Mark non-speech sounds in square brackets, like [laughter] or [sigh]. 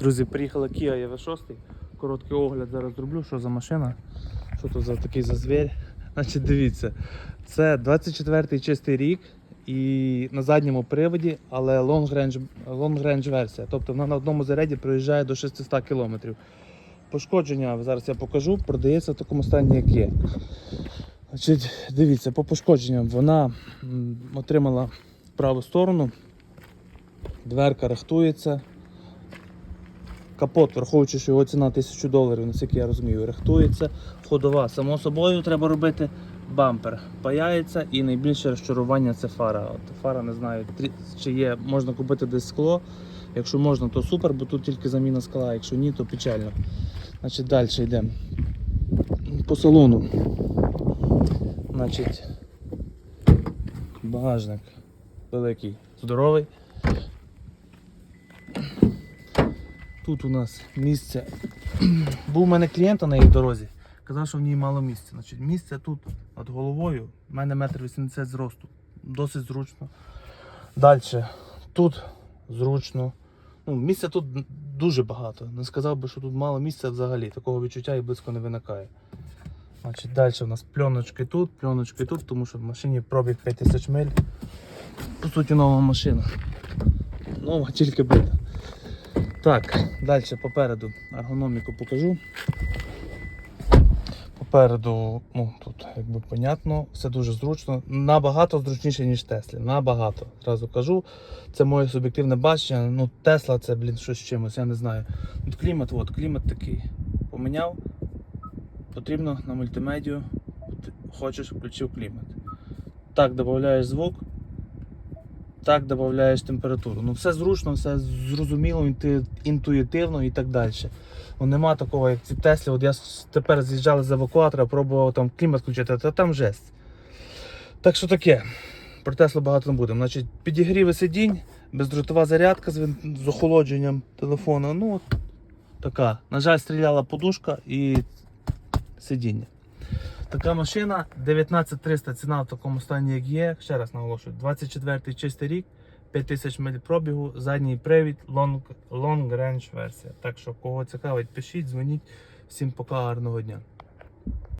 Друзі, приїхала Kia EV6. Короткий огляд зараз зроблю, що за машина, що то за такий за звір. Значить, дивіться, це 24-й чистий рік і на задньому приводі, але long range, long версія. Тобто вона на одному заряді проїжджає до 600 км. Пошкодження, зараз я покажу, продається в такому стані, як є. Значить, дивіться, по пошкодженням вона отримала праву сторону, дверка рихтується. Капот, враховуючи, що його ціна 1000 доларів, наскільки я розумію, рихтується. Ходова. Само собою треба робити бампер. Паяється і найбільше розчарування це фара. От фара не знаю, чи є, можна купити десь скло. Якщо можна, то супер, бо тут тільки заміна скла, якщо ні, то печально. Значить, далі йдемо. По салону. Значить, багажник великий, здоровий. Тут у нас місце. [clears throat] Був у мене клієнт на її дорозі. Казав, що в ній мало місця. Значить, місце тут над головою. У мене метр вісімдесят зросту. Досить зручно. Далі. Тут зручно. Ну, місця тут дуже багато. Не сказав би, що тут мало місця взагалі. Такого відчуття і близько не виникає. Значить, далі у нас пленочки тут, пленочки тут, тому що в машині пробіг 5000 миль. По суті, нова машина. Нова, тільки бита. Так, далі попереду ергономіку покажу. Попереду, ну тут якби понятно, все дуже зручно. Набагато зручніше, ніж Теслі. Набагато. Зразу кажу. Це моє суб'єктивне бачення. Ну, Тесла це, блін, щось з чимось, я не знаю. От клімат, от, клімат такий. Поміняв. Потрібно на мультимедію. Хочеш, включив клімат. Так, додаєш звук. Так додаєш температуру. Ну все зручно, все зрозуміло, інтуїтивно і так далі. Ну, нема такого, як ці Теслі. От я тепер з'їжджали з евакуатора, пробував там клімат включити, та там жесть. Так що таке. Про Теслу багато не будемо. Значить, підігріви сидінь, бездротова зарядка з, з охолодженням телефону. Ну, от така. На жаль, стріляла подушка і сидіння. Така машина 19300 ціна в такому стані, як є. Ще раз наголошую, 24 чистий рік, 5000 миль пробігу, задній привід, long, long range версія. Так що, кого цікавить, пишіть, дзвоніть. Всім пока, гарного дня.